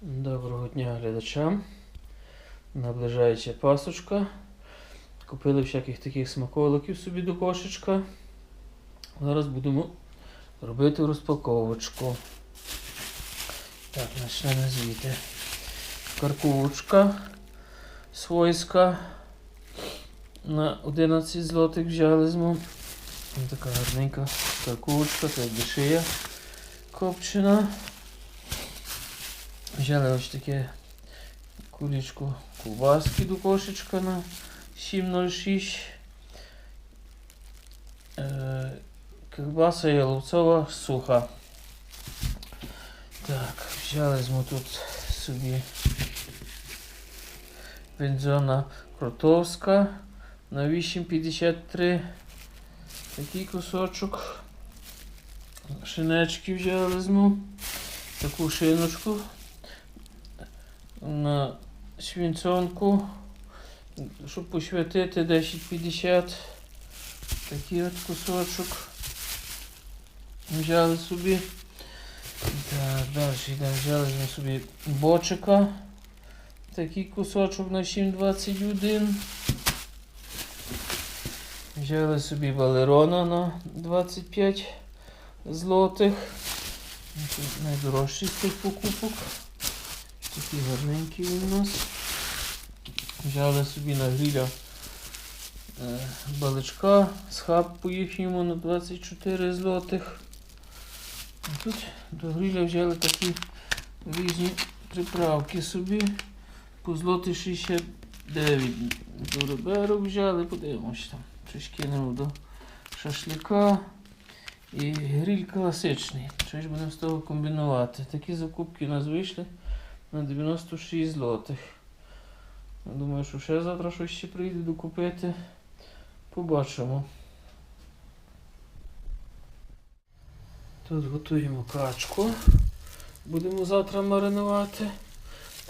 Доброго дня глядачам. Наближається пасочка. Купили всяких таких смаколиків собі до кошечка. Зараз будемо робити розпаковочку. Так, почнемо звідти. Каркушка свойська на 11 злотих взяли з. Ось Така гарненька каркушка, це шия копчена. Взяли ось таке кулічку ковбаски до кошечка на 7,06. Е, Ковбаса яловцова суха. Так, взяли ми тут собі бензона кротовська на 8,53. Такий кусочок. Шинечки взяли зму. Таку шиночку свінцонку, щоб посвятити 10,50. Такий от кусочок. Взяли собі. Так, далі. Взяли ми собі бочика. Такий кусочок на 7,21. Взяли собі балерона на 25 злотих. Найдорожчий з тих покупок. Такий гарненький у нас. Взяли собі на гріля е, баличка з хаб по їхньому на 24 злотих. А Тут до гриля взяли такі різні приправки собі. По злоти 69. До реберу взяли, подивимось там. Щось кинемо до шашлика. І гриль класичний. Щось будемо з того комбінувати. Такі закупки у нас вийшли на 96 злотих. Думаю, що ще завтра щось ще прийде докупити. Побачимо. Тут готуємо качку. Будемо завтра маринувати.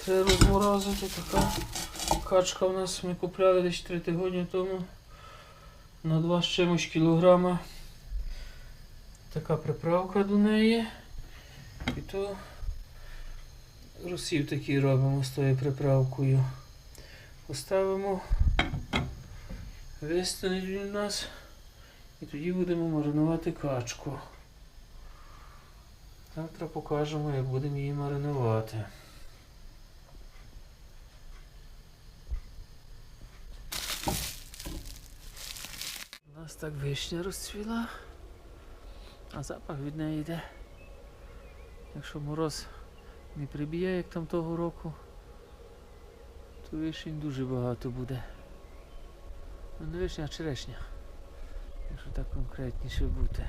Треба розморозити. Така качка в нас ми купляли десь 3 тижні тому. На 2 з чимось кілограма. Така приправка до неї. І то Русів такий робимо з тою приправкою. Поставимо. Вистануть у нас. І тоді будемо маринувати качку. Завтра покажемо, як будемо її маринувати. У нас так вишня розцвіла, а запах від неї йде. Якщо мороз не приб'є, як там того року, то вишень дуже багато буде. Ну не вишня, а черешня. Якщо так конкретніше бути.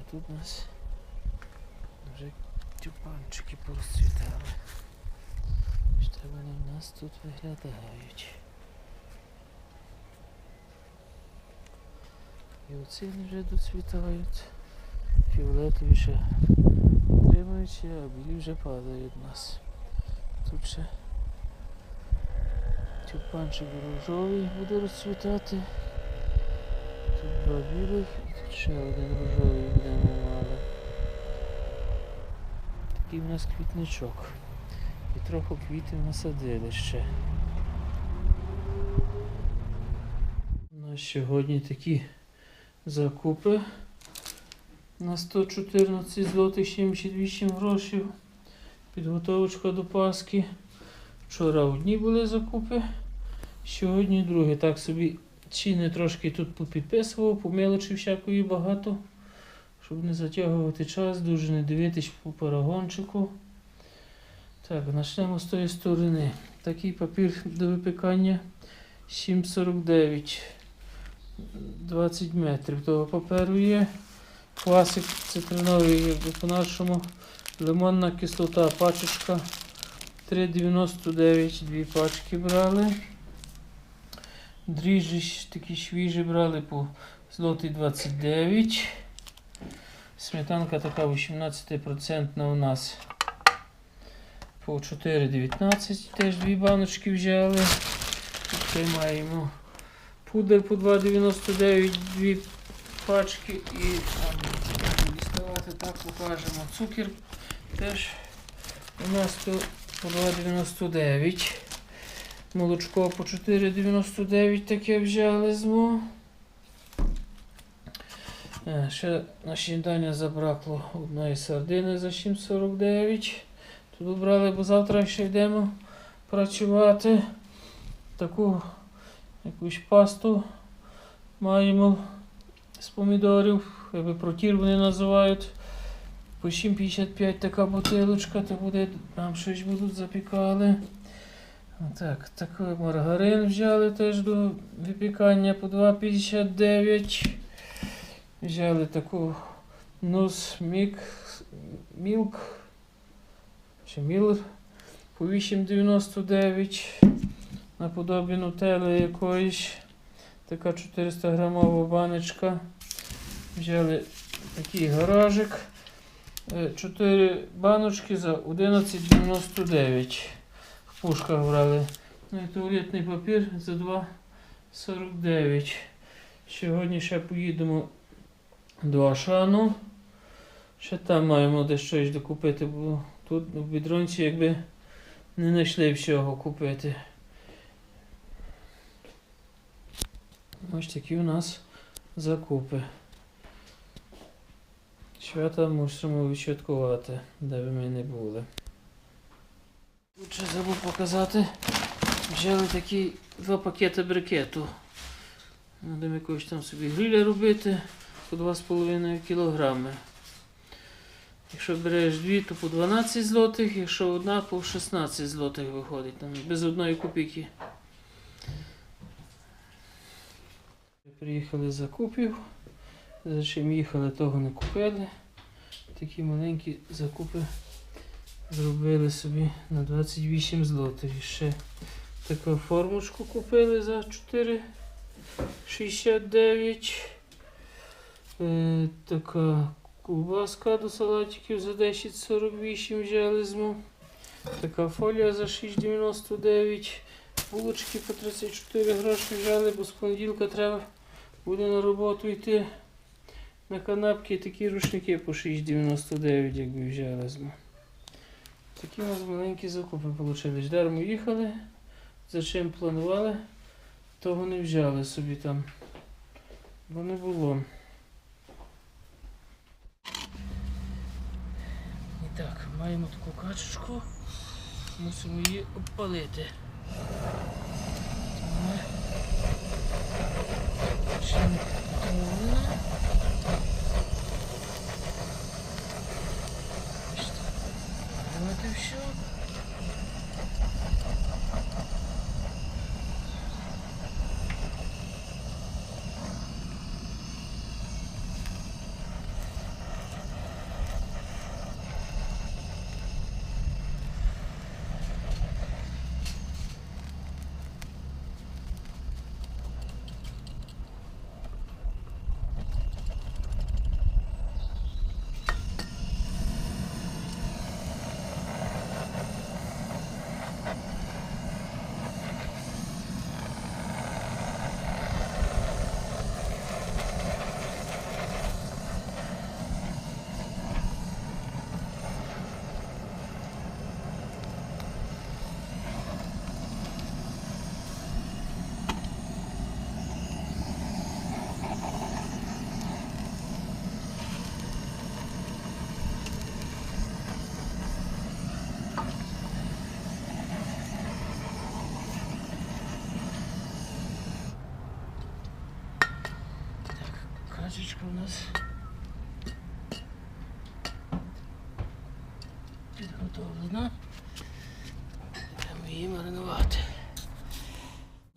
А тут у нас вже тюпанчики порозцвітали. Так вони в нас тут виглядають. І оці вже доцвітають. Фіолетові ще тримаються, а білі вже падають в нас. Тут ще тюпанчик рожовий буде розцвітати. Тут два білих і тут ще один рожовий будемо мали. Такий в нас квітничок. І трохи квітів насадили ще. У нас сьогодні такі закупи на 114 злотих 78 грошей. Підготовочка до Пасхи. Вчора одні були закупи, сьогодні другі. Так собі ціни трошки тут попідписував, по всякої багато. Щоб не затягувати час, дуже не дивитись по парагончику. Так, почнемо з тої сторони. Такий папір до випікання 7,49. 20 метрів того паперу є. Класик цитриновий, по-нашому. Лимонна кислота, пачечка 3,99, дві пачки брали. Дріжджі такі свіжі брали по злотий 29. Сметанка така 18% у нас по 4,19. Теж дві баночки взяли. Тут маємо пудер по 2,99, дві пачки і а, діставати так покажемо. Цукер теж У нас тут по 2,99. Молочко по 4,99 таке взяли змо. Е, Ще на снідання забракло одної сардини за 7,49. Тут брали, бо завтра ще йдемо працювати. Таку якусь пасту маємо з помідорів, якби протір вони називають. По 7,55 така бутилочка, то буде, нам щось будуть запікали. Так, такий маргарин взяли теж до випікання по 2,59. Взяли таку нус мік, мілк чи мілр по 8,99 наподобі нутели якоїсь. Така 400 грамова баночка. Взяли такий гаражик. 4 баночки за 11,99. В пушках брали. Ну і туалетний папір за 2,49. Сьогодні ще поїдемо до Ашану. Ще там маємо де щось докупити, бо тут в бідронці якби не знайшли всього купити. Ось такі у нас закупи. Свята мусимо відсвяткувати, де би ми не були. Лучше забув показати. Взяли такі два пакети брикету. Будемо якось там собі гриля робити по 2,5 кг. Якщо береш дві, то по 12 злотих, якщо одна, по 16 злотих виходить, там без одної копійки. Приїхали з закупів. За чим їхали, того не купили. Такі маленькі закупи зробили собі на 28 злотих. Ще таку формочку купили за 4,69. Е, така ковбаска до салатиків за 10,48 взяли зму. Така фолія за 6,99. Булочки по 34 гроші взяли, бо з понеділка треба буде на роботу йти. На канапки такі рушники по 6,99, якби взяли зму. Такі у нас маленькі закупи вийшли. Дармо їхали. За чим планували, того не взяли собі там. Бо не було. І так, маємо таку качечку. Мусимо її обпалити. Тому Ще не Вот и все. Нас підготовлена. Будемо її маринувати.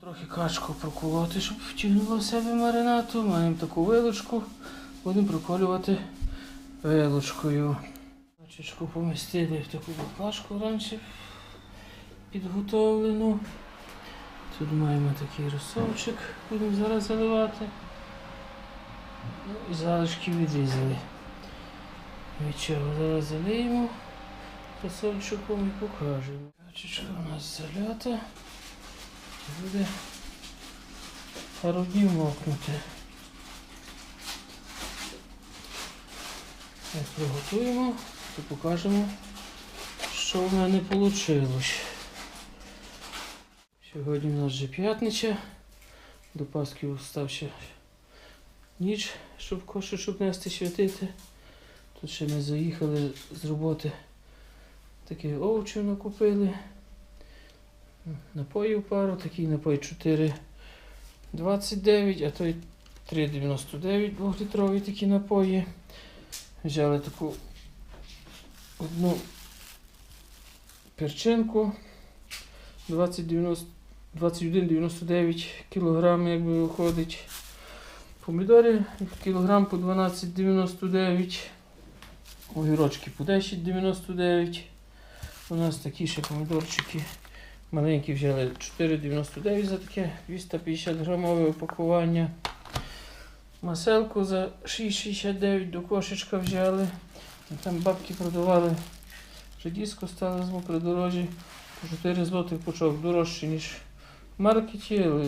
Трохи качку проколоти, щоб втягнула в себе маринату. Маємо таку вилочку. Будемо проколювати вилочкою. Качечку помістили в таку баклажку раніше підготовлену. Тут маємо такий розсолчик, будемо зараз заливати. Ну і залишки відрізали. Від чого зараз залиємо фасольчиком і покажемо. Качечка у нас залята. Буде пару днів мокнути. Як приготуємо, то покажемо, що в мене вийшло. Сьогодні у нас вже п'ятниця. До Пасхи став ще ніч, щоб кошик, щоб нести святити. Тут ще ми заїхали з роботи. Такі овочів накупили. Напоїв пару, такий напой 4,29, а той 3,99 двохлітрові такі напої. Взяли таку одну перчинку 20,90 21,99 кг, якби виходить. Помідори кілограм по 12,99. Огірочки по 10,99. У нас такі ще помідорчики. Маленькі взяли 4,99 за таке 250 грамове упакування. Маселку за 6,69 до кошечка взяли. Там бабки продавали. Редиску стали звук при дорожі. 4 злотих пучок дорожче, ніж в маркеті, але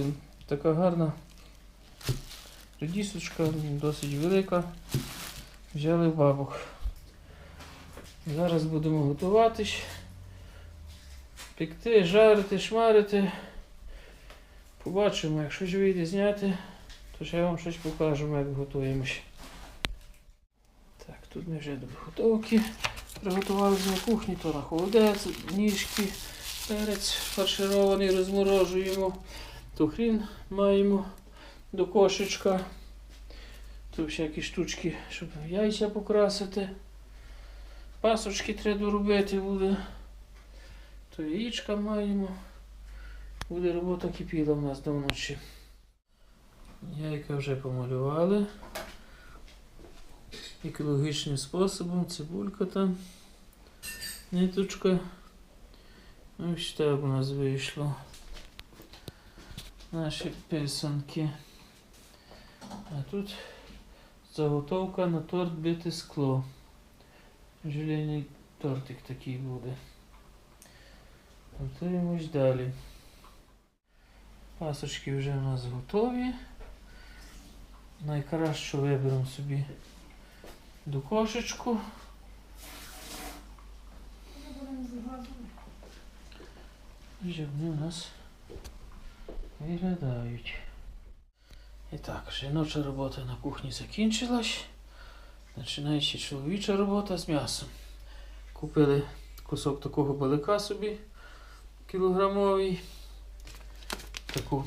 така гарна редисочка, досить велика. Взяли в бабок. Зараз будемо готуватись. Пекти, жарити, шмарити. Побачимо, якщо ж вийде зняти, то ще я вам щось покажемо, як готуємось. Так, тут ми вже до готовки. Приготували на кухні, то на холодець, ніжки, перець фарширований, розморожуємо. То хрін маємо до кошечка. Тут всякі штучки, щоб яйця покрасити. Пасочки треба доробити буде. То яєчка маємо. Буде робота кипіла в нас до вночі. Яйка вже помалювали. Екологічним способом, цибулька там, ниточка. Ось так у нас вийшло. Наші писанки. А тут заготовка на торт бите скло. Желейний тортик такий буде. Готуємось далі. Пасочки вже у нас готові. Найкраще виберемо собі до кошечку. Вже вони у нас виглядають. І так, жіноча робота на кухні закінчилась. Починається чоловіча робота з м'ясом. Купили кусок такого балика собі кілограмовий. Таку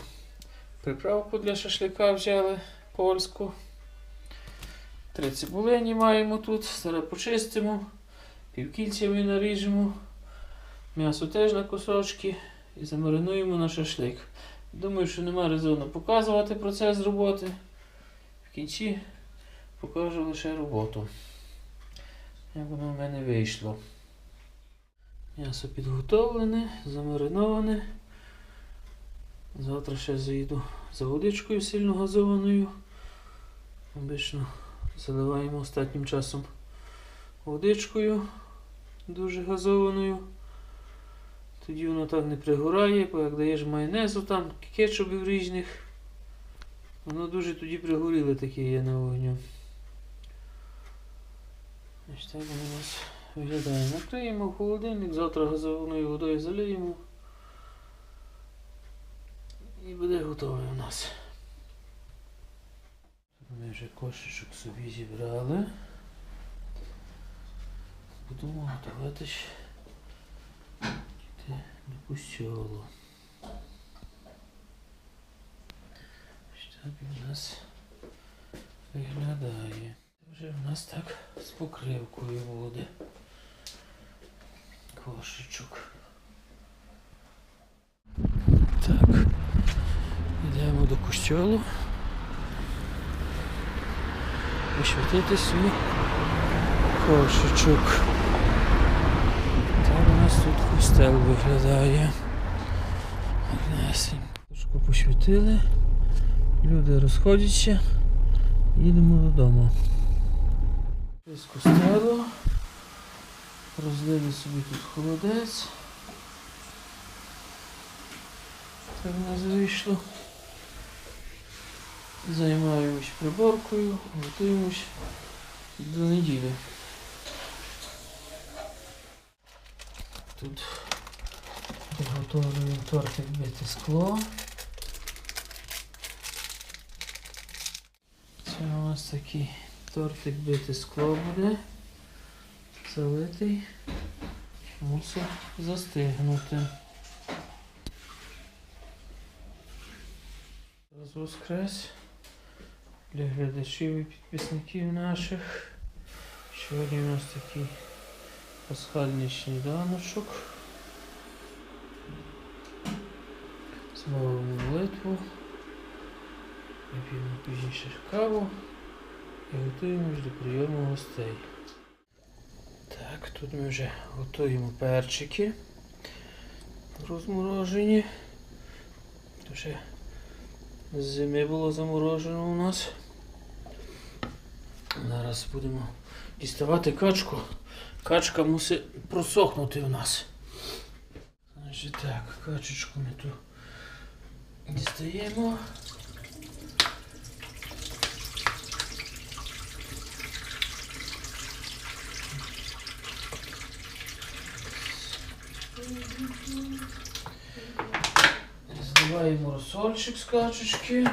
приправку для шашлика взяли польську. Три цибулині маємо тут. Зараз почистимо, півкільцями наріжемо. М'ясо теж на кусочки і замаринуємо на шашлик. Думаю, що нема резону показувати процес роботи. В кінці покажу лише роботу. Як воно в мене вийшло. М'ясо підготовлене, замариноване. Завтра ще заїду за водичкою сильно газованою. Обично заливаємо останнім часом водичкою дуже газованою. Тоді воно так не пригорає, бо як даєш майонезу там, кетчупів різних, воно дуже тоді пригоріле таке є на вогню. Ось так воно у нас виглядає. Накриємо холодильник, завтра газованою водою залиємо. І буде готове у нас. Ми вже кошечок собі зібрали. Будемо готуватись йти до костьолу. Так і в нас виглядає. Вже в нас так з покривкою буде. Кошечок. Так. Йдемо до костьолу. Освятити свій кошечок. Нас тут костел виглядає. Трошки посвятили. Люди розходяться. Їдемо додому. З костелу. Розлили собі тут холодець. Так у нас вийшло. Займаємось приборкою, готуємось до неділі. Тут приготовлюємо тортик бите скло. Це у нас такий тортик бите скло буде. Залитий. Мусить застигнути. Воскрес для глядачів і підписників наших. Сьогодні у нас такий пасхальний сніданочок. Змовимо молитву. Вип'ємо пізніше каву і готуємось до прийому гостей. Так, тут ми вже готуємо перчики розморожені. Ще з зими було заморожено у нас. Зараз будемо діставати качку. Качка мусить просохнути у нас. Значить так, качечку ми тут дістаємо. Зливаємо розсольчик з качечки.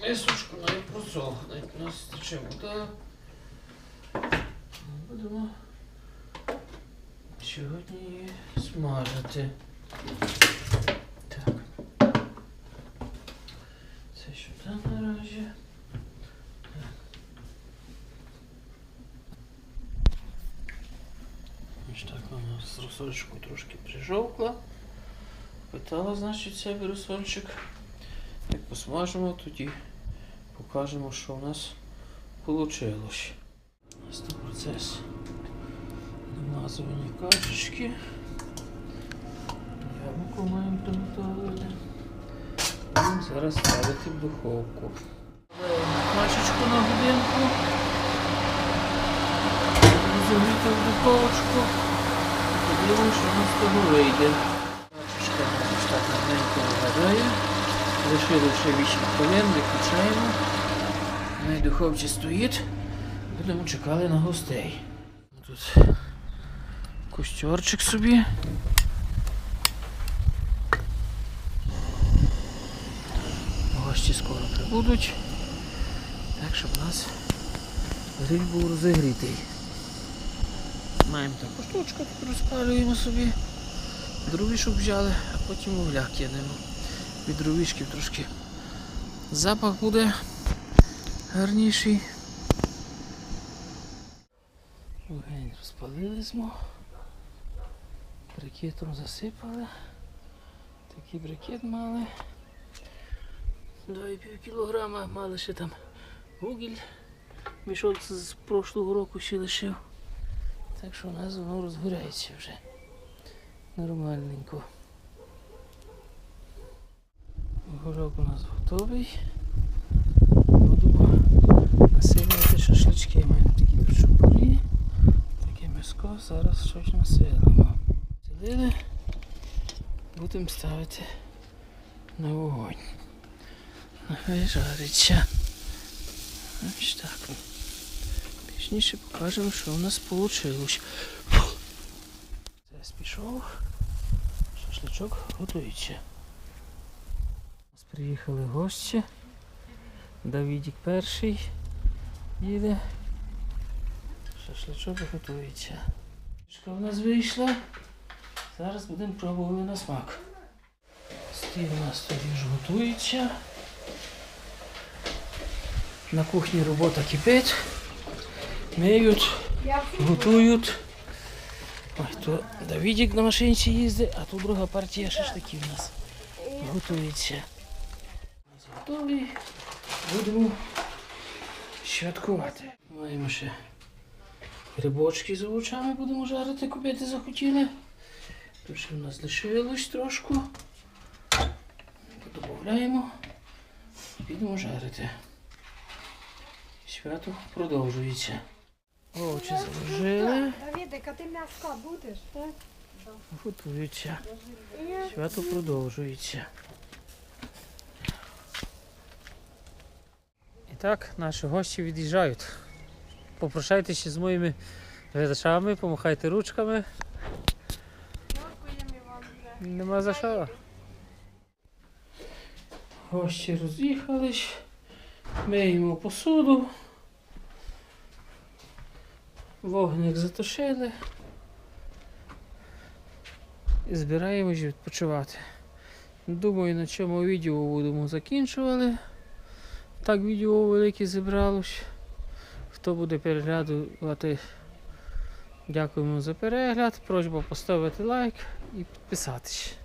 Мисочку навіть просохне. У нас тече вода. Будемо сьогодні її смажити. Так. Це сюди наразі. Ось так вона з розсольчику трошки прижовкла. Питала, значить, себе розсольчик. Як посмажимо, тоді покажемо, що у нас вийшло. Ось це процес намазування кашечки. Яблуко маємо приготувати. Будемо зараз ставити в духовку. Кашечку на годинку. Загріти в духовочку. Подивимося, що у нас з того вийде. Кашечка у нас так гарненько виглядає. Лишили ще 8 хвилин, виключаємо. На духовці стоїть. Будемо чекати на гостей. Тут костюрчик собі. Гості скоро прибудуть. Так, щоб у нас гриль був розігрітий. Маємо таку штучку, тут розпалюємо собі. Дровішок взяли, а потім вугля кинемо. Від дровішків трошки запах буде гарніший. Вогонь розпалили змо. Брикетом засипали. Такий брикет мали. 2,5 кілограма, мали ще там вугіль. Мішок з прошлого року ще лишив. Так що у нас воно розгоряється вже. Нормальненько. Горок у нас готовий. Будемо насилювати шашлички. М'яско, зараз щось насилимо. Сидили, будемо ставити на вогонь. Нехай жариться. Ось так. Пізніше покажемо, що у нас вийшло. Зараз пішов. Шашличок готується. У приїхали гості. Давідік перший їде. Шашличок готується. Шка в нас вийшла. Зараз будемо пробувати на смак. Стіл у нас тоді ж готується. На кухні робота кипить. Миють, готують. Ой, то Давідік на машинці їздить, а тут друга партія шашликів у нас готується. Готові. Будемо святкувати. Маємо ще грибочки з овочами будемо жарити, купити захотіли. Тут ще в нас лишилось трошку. Додаємо. Підемо жарити. Свято продовжується. Овочі заложили, Давідик, а ти м'яско будеш, так? готуються. Свято продовжується. І так, наші гості від'їжджають. Попрощайтеся з моїми глядачами, помахайте ручками. Дякуємо вам вже. Нема за що. Гості роз'їхались. Миємо посуду. Вогник затушили. І збираємось відпочивати. Думаю, на цьому відео будемо закінчували. Так відео велике зібралось. Хто буде переглядувати, дякуємо за перегляд. Просьба поставити лайк і підписатись.